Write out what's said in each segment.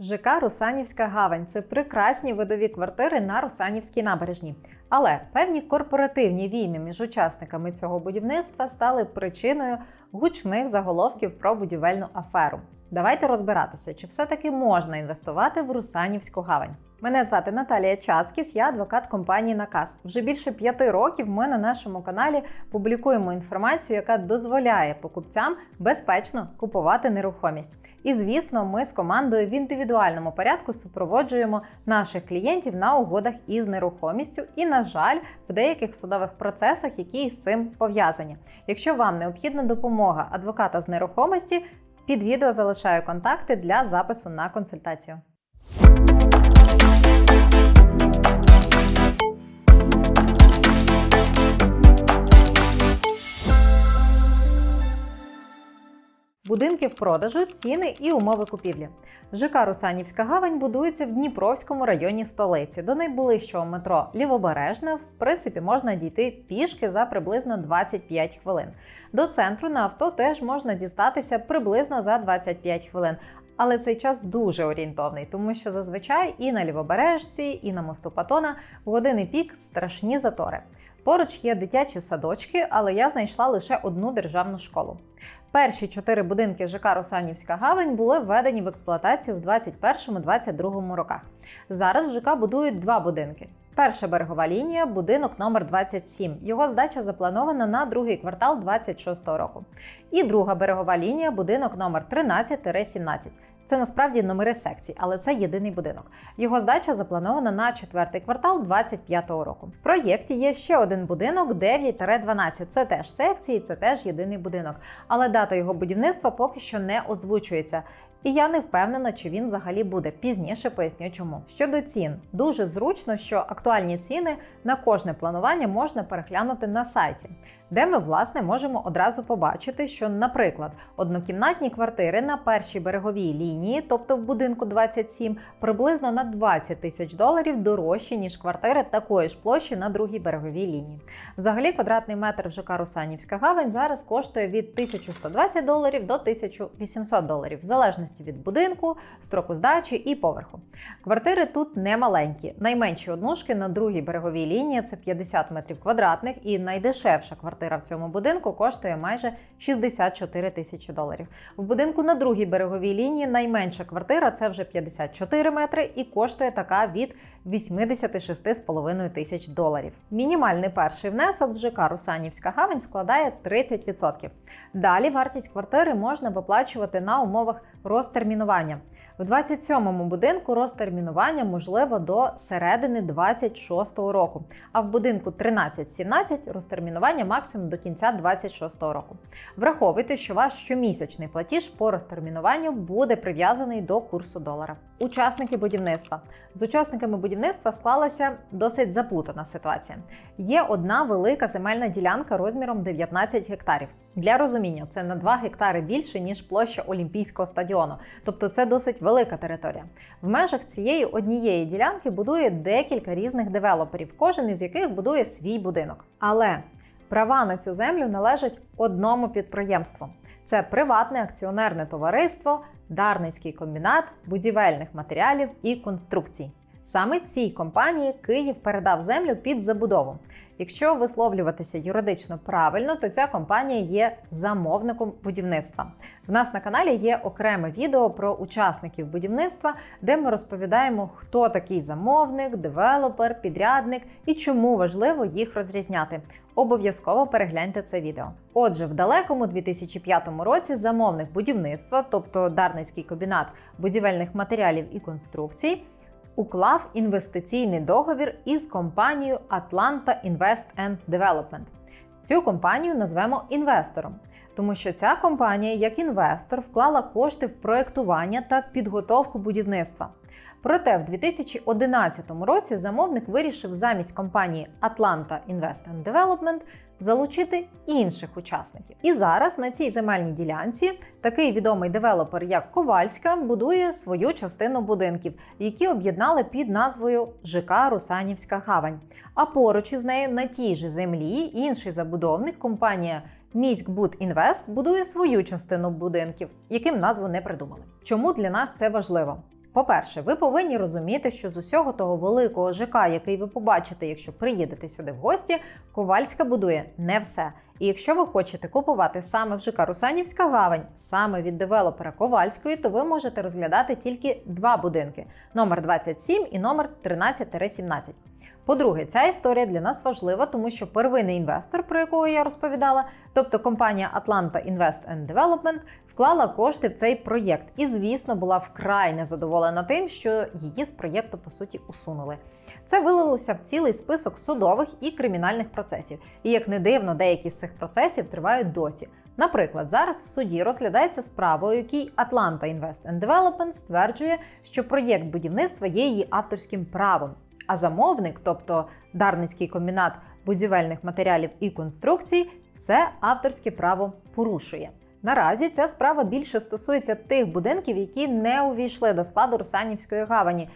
ЖК Русанівська гавань це прекрасні видові квартири на Русанівській набережні. Але певні корпоративні війни між учасниками цього будівництва стали причиною гучних заголовків про будівельну аферу. Давайте розбиратися, чи все-таки можна інвестувати в Русанівську гавань. Мене звати Наталія Чацкіс, я адвокат компанії Наказ. Вже більше п'яти років ми на нашому каналі публікуємо інформацію, яка дозволяє покупцям безпечно купувати нерухомість. І звісно, ми з командою в індивідуальному порядку супроводжуємо наших клієнтів на угодах із нерухомістю і, на жаль, в деяких судових процесах, які з цим пов'язані. Якщо вам необхідна допомога адвоката з нерухомості, під відео залишаю контакти для запису на консультацію. Будинки в продажу, ціни і умови купівлі. ЖК Русанівська гавань будується в Дніпровському районі столиці. До найближчого метро Лівобережне, в принципі, можна дійти пішки за приблизно 25 хвилин. До центру на авто теж можна дістатися приблизно за 25 хвилин. Але цей час дуже орієнтовний, тому що зазвичай і на лівобережці, і на мосту Патона в години пік страшні затори. Поруч є дитячі садочки, але я знайшла лише одну державну школу. Перші чотири будинки ЖК Русанівська гавань були введені в експлуатацію в 2021-2022 роках. Зараз в ЖК будують два будинки. Перша берегова лінія будинок номер 27. Його здача запланована на другий квартал 2026 року. І друга берегова лінія будинок номер 13-17. Це насправді номери секцій, але це єдиний будинок. Його здача запланована на четвертий квартал 2025 року. В проєкті є ще один будинок 9-12. Це теж секції, це теж єдиний будинок. Але дата його будівництва поки що не озвучується. І я не впевнена, чи він взагалі буде. Пізніше поясню чому. Щодо цін, дуже зручно, що актуальні ціни на кожне планування можна переглянути на сайті, де ми власне можемо одразу побачити, що, наприклад, однокімнатні квартири на першій береговій лінії, тобто в будинку 27, приблизно на 20 тисяч доларів дорожчі ніж квартири такої ж площі на другій береговій лінії. Взагалі, квадратний метр в ЖК Русанівська гавань зараз коштує від 1120 доларів до 1800 доларів, в залежності від будинку, строку здачі і поверху. Квартири тут не маленькі. Найменші однушки на другій береговій лінії це 50 метрів квадратних, і найдешевша квартира в цьому будинку коштує майже 64 тисячі доларів. В будинку на другій береговій лінії найменша квартира це вже 54 метри, і коштує така від 86,5 тисяч доларів. Мінімальний перший внесок в ЖК Русанівська гавань складає 30%. Далі вартість квартири можна виплачувати на умовах розтермінування. В 27-му будинку розтермінування можливо до середини 26-го року, а в будинку 13-17 розтермінування максимум до кінця 26-го року. Враховуйте, що ваш щомісячний платіж по розтермінуванню буде прив'язаний до курсу долара. Учасники будівництва з учасниками будівництва склалася досить заплутана ситуація. Є одна велика земельна ділянка розміром 19 гектарів. Для розуміння, це на 2 гектари більше ніж площа Олімпійського стадіону, тобто це досить велика територія. В межах цієї однієї ділянки будує декілька різних девелоперів, кожен із яких будує свій будинок. Але права на цю землю належать одному підприємству. Це приватне акціонерне товариство, Дарницький комбінат будівельних матеріалів і конструкцій. Саме цій компанії Київ передав землю під забудову. Якщо висловлюватися юридично правильно, то ця компанія є замовником будівництва. В нас на каналі є окреме відео про учасників будівництва, де ми розповідаємо, хто такий замовник, девелопер, підрядник і чому важливо їх розрізняти. Обов'язково перегляньте це відео. Отже, в далекому 2005 році замовник будівництва, тобто Дарницький комбінат будівельних матеріалів і конструкцій, уклав інвестиційний договір із компанією Atlanta Invest and Development. Цю компанію назвемо інвестором, тому що ця компанія, як інвестор, вклала кошти в проєктування та підготовку будівництва. Проте в 2011 році замовник вирішив замість компанії Atlanta Invest and Development залучити інших учасників. І зараз на цій земельній ділянці такий відомий девелопер, як Ковальська, будує свою частину будинків, які об'єднали під назвою ЖК Русанівська Гавань. А поруч із нею на тій же землі інший забудовник, компанія Міськбуд Інвест будує свою частину будинків, яким назву не придумали. Чому для нас це важливо? По-перше, ви повинні розуміти, що з усього того великого ЖК, який ви побачите, якщо приїдете сюди в гості, Ковальська будує не все. І якщо ви хочете купувати саме в ЖК Русанівська гавань, саме від девелопера Ковальської, то ви можете розглядати тільки два будинки: номер 27 і номер 13-17. По-друге, ця історія для нас важлива, тому що первинний інвестор, про якого я розповідала, тобто компанія Atlanta Invest and Development, вклала кошти в цей проєкт і, звісно, була вкрай незадоволена тим, що її з проєкту по суті усунули. Це вилилося в цілий список судових і кримінальних процесів. І як не дивно, деякі з цих процесів тривають досі. Наприклад, зараз в суді розглядається справа, у якій Atlanta Invest and Development стверджує, що проєкт будівництва є її авторським правом. А замовник, тобто Дарницький комбінат будівельних матеріалів і конструкцій, це авторське право порушує. Наразі ця справа більше стосується тих будинків, які не увійшли до складу Русанівської гавані.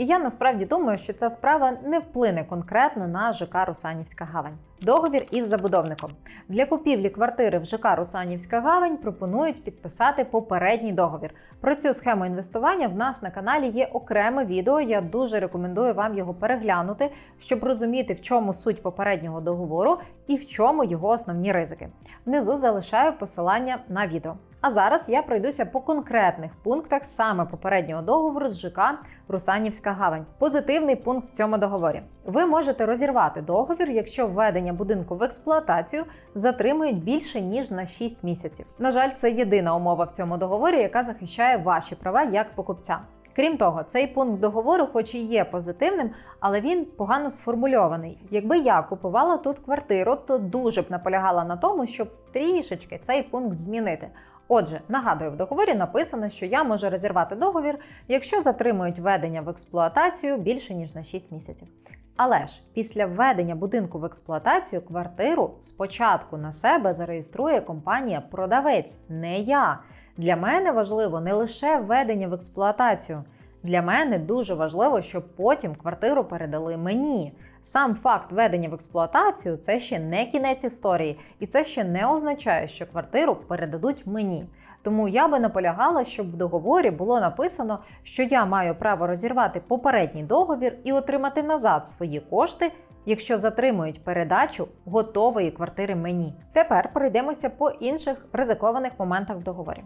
І я насправді думаю, що ця справа не вплине конкретно на ЖК Русанівська гавань. Договір із забудовником для купівлі квартири в ЖК Русанівська гавань пропонують підписати попередній договір. Про цю схему інвестування в нас на каналі є окреме відео. Я дуже рекомендую вам його переглянути, щоб розуміти, в чому суть попереднього договору і в чому його основні ризики. Внизу залишаю посилання на відео. А зараз я пройдуся по конкретних пунктах саме попереднього договору з ЖК Русанівська гавань. Позитивний пункт в цьому договорі. Ви можете розірвати договір, якщо введення будинку в експлуатацію затримують більше ніж на 6 місяців. На жаль, це єдина умова в цьому договорі, яка захищає ваші права як покупця. Крім того, цей пункт договору, хоч і є позитивним, але він погано сформульований. Якби я купувала тут квартиру, то дуже б наполягала на тому, щоб трішечки цей пункт змінити. Отже, нагадую, в договорі написано, що я можу розірвати договір, якщо затримують введення в експлуатацію більше ніж на 6 місяців. Але ж після введення будинку в експлуатацію квартиру спочатку на себе зареєструє компанія продавець, не я. Для мене важливо не лише введення в експлуатацію. Для мене дуже важливо, щоб потім квартиру передали мені. Сам факт введення в експлуатацію це ще не кінець історії, і це ще не означає, що квартиру передадуть мені. Тому я би наполягала, щоб в договорі було написано, що я маю право розірвати попередній договір і отримати назад свої кошти, якщо затримують передачу готової квартири мені. Тепер пройдемося по інших ризикованих моментах в договорі.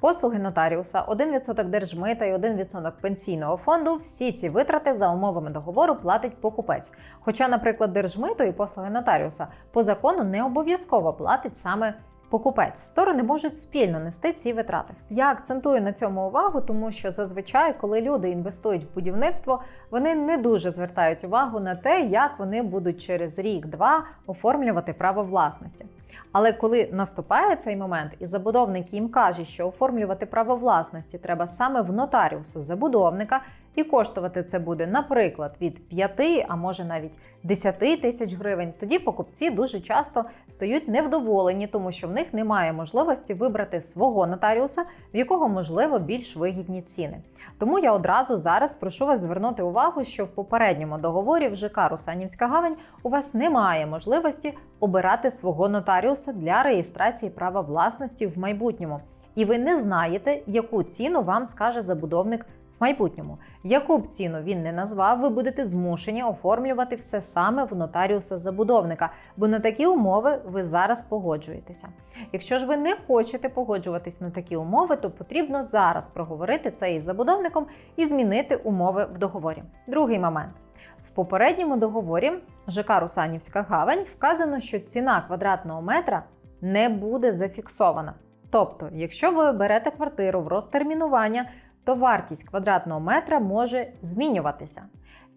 Послуги нотаріуса, 1% держмита і 1% пенсійного фонду. Всі ці витрати за умовами договору платить покупець. Хоча, наприклад, держмито і послуги нотаріуса по закону не обов'язково платить саме покупець. Сторони можуть спільно нести ці витрати. Я акцентую на цьому увагу, тому що зазвичай, коли люди інвестують в будівництво, вони не дуже звертають увагу на те, як вони будуть через рік-два оформлювати право власності. Але коли наступає цей момент, і забудовник їм каже, що оформлювати право власності треба саме в нотаріуса забудовника, і коштувати це буде, наприклад, від 5, а може навіть 10 тисяч гривень, тоді покупці дуже часто стають невдоволені, тому що в них немає можливості вибрати свого нотаріуса, в якого можливо більш вигідні ціни. Тому я одразу зараз прошу вас звернути увагу, що в попередньому договорі в ЖК Русанівська гавань у вас немає можливості обирати свого нотаріуса для реєстрації права власності в майбутньому. І ви не знаєте, яку ціну вам скаже забудовник майбутньому. Яку б ціну він не назвав, ви будете змушені оформлювати все саме в нотаріуса забудовника, бо на такі умови ви зараз погоджуєтеся. Якщо ж ви не хочете погоджуватись на такі умови, то потрібно зараз проговорити це із забудовником і змінити умови в договорі. Другий момент. В попередньому договорі ЖК Русанівська гавань вказано, що ціна квадратного метра не буде зафіксована. Тобто, якщо ви берете квартиру в розтермінування, то вартість квадратного метра може змінюватися.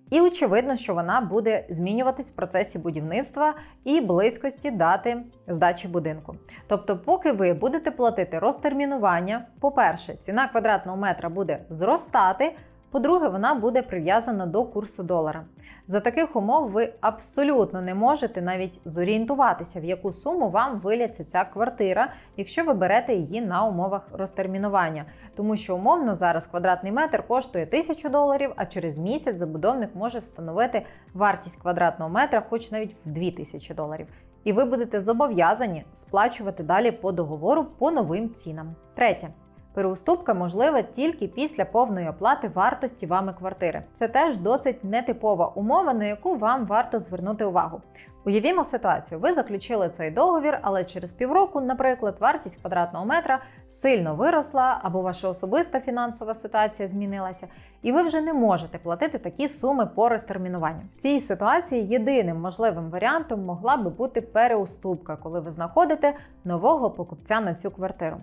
І очевидно, що вона буде змінюватись в процесі будівництва і близькості дати здачі будинку. Тобто, поки ви будете платити розтермінування, по-перше, ціна квадратного метра буде зростати. По-друге, вона буде прив'язана до курсу долара. За таких умов ви абсолютно не можете навіть зорієнтуватися, в яку суму вам виляться ця квартира, якщо ви берете її на умовах розтермінування. Тому що умовно зараз квадратний метр коштує 1000 доларів, а через місяць забудовник може встановити вартість квадратного метра, хоч навіть в 2000 доларів. І ви будете зобов'язані сплачувати далі по договору по новим цінам. Третє. Переуступка можлива тільки після повної оплати вартості вами квартири. Це теж досить нетипова умова, на яку вам варто звернути увагу. Уявімо ситуацію: ви заключили цей договір, але через півроку, наприклад, вартість квадратного метра сильно виросла, або ваша особиста фінансова ситуація змінилася, і ви вже не можете платити такі суми по розтермінуванню. В цій ситуації єдиним можливим варіантом могла би бути переуступка, коли ви знаходите нового покупця на цю квартиру.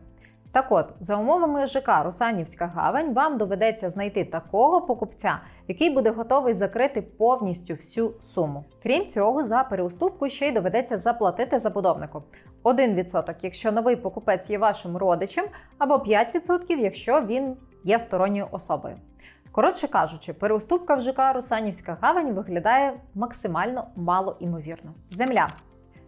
Так от, за умовами ЖК Русанівська гавань, вам доведеться знайти такого покупця, який буде готовий закрити повністю всю суму. Крім цього, за переуступку ще й доведеться заплатити забудовнику. 1%, якщо новий покупець є вашим родичем, або 5%, якщо він є сторонньою особою. Коротше кажучи, переуступка в ЖК Русанівська гавань виглядає максимально мало імовірно. Земля.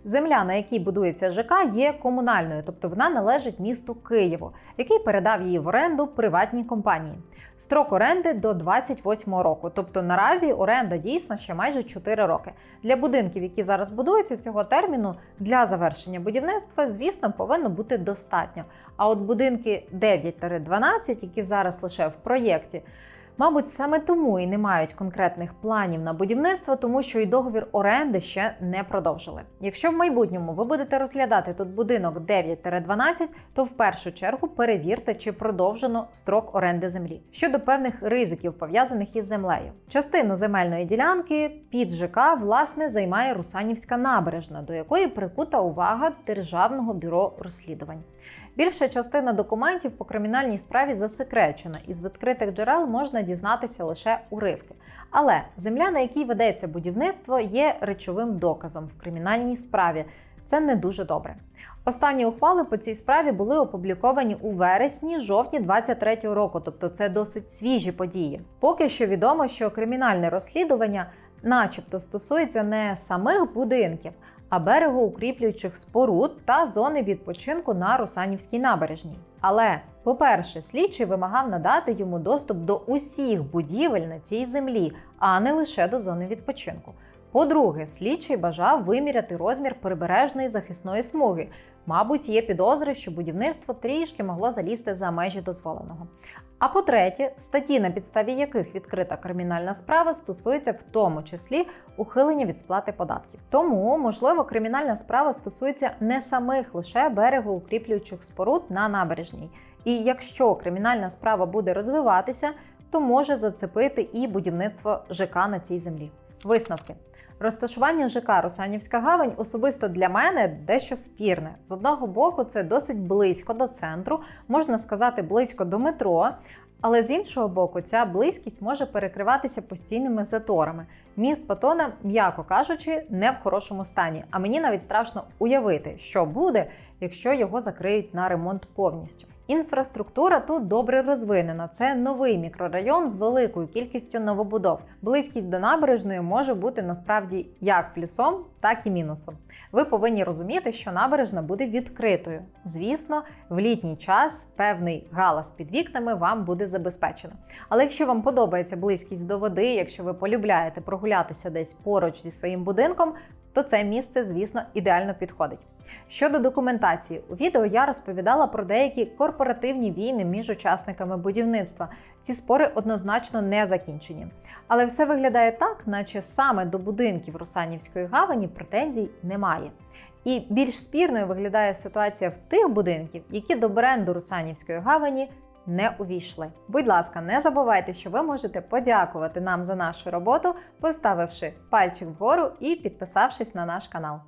Земля, на якій будується ЖК, є комунальною, тобто вона належить місту Києву, який передав її в оренду приватній компанії. Строк оренди до 28 року. Тобто наразі оренда дійсна ще майже 4 роки. Для будинків, які зараз будуються, цього терміну для завершення будівництва, звісно, повинно бути достатньо. А от будинки 9-12, які зараз лише в проєкті, Мабуть, саме тому і не мають конкретних планів на будівництво, тому що і договір оренди ще не продовжили. Якщо в майбутньому ви будете розглядати тут будинок 9-12, то в першу чергу перевірте, чи продовжено строк оренди землі щодо певних ризиків, пов'язаних із землею. Частину земельної ділянки під ЖК власне займає Русанівська набережна, до якої прикута увага Державного бюро розслідувань. Більша частина документів по кримінальній справі засекречена, і з відкритих джерел можна дізнатися лише уривки. Але земля, на якій ведеться будівництво, є речовим доказом в кримінальній справі. Це не дуже добре. Останні ухвали по цій справі були опубліковані у вересні-жовтні 23-го року, тобто це досить свіжі події. Поки що відомо, що кримінальне розслідування, начебто, стосується не самих будинків, а берегоукріплюючих споруд та зони відпочинку на Русанівській набережній. Але, по-перше, слідчий вимагав надати йому доступ до усіх будівель на цій землі, а не лише до зони відпочинку. По-друге, слідчий бажав виміряти розмір прибережної захисної смуги. Мабуть, є підозри, що будівництво трішки могло залізти за межі дозволеного. А по-третє, статті, на підставі яких відкрита кримінальна справа, стосуються в тому числі ухилення від сплати податків. Тому, можливо, кримінальна справа стосується не самих лише берегоукріплюючих споруд на набережній. І якщо кримінальна справа буде розвиватися, то може зацепити і будівництво ЖК на цій землі. Висновки. Розташування ЖК Русанівська гавань особисто для мене дещо спірне. З одного боку, це досить близько до центру, можна сказати, близько до метро. Але з іншого боку, ця близькість може перекриватися постійними заторами. Міст Патона, м'яко кажучи, не в хорошому стані. А мені навіть страшно уявити, що буде, якщо його закриють на ремонт повністю. Інфраструктура тут добре розвинена. Це новий мікрорайон з великою кількістю новобудов. Близькість до набережної може бути насправді як плюсом, так і мінусом. Ви повинні розуміти, що набережна буде відкритою. Звісно, в літній час певний галас під вікнами вам буде забезпечено. Але якщо вам подобається близькість до води, якщо ви полюбляєте прогулятися десь поруч зі своїм будинком, то це місце, звісно, ідеально підходить. Щодо документації, у відео я розповідала про деякі корпоративні війни між учасниками будівництва. Ці спори однозначно не закінчені. Але все виглядає так, наче саме до будинків Русанівської гавані претензій немає. І більш спірною виглядає ситуація в тих будинків, які до бренду Русанівської гавані не увійшли. Будь ласка, не забувайте, що ви можете подякувати нам за нашу роботу, поставивши пальчик вгору і підписавшись на наш канал.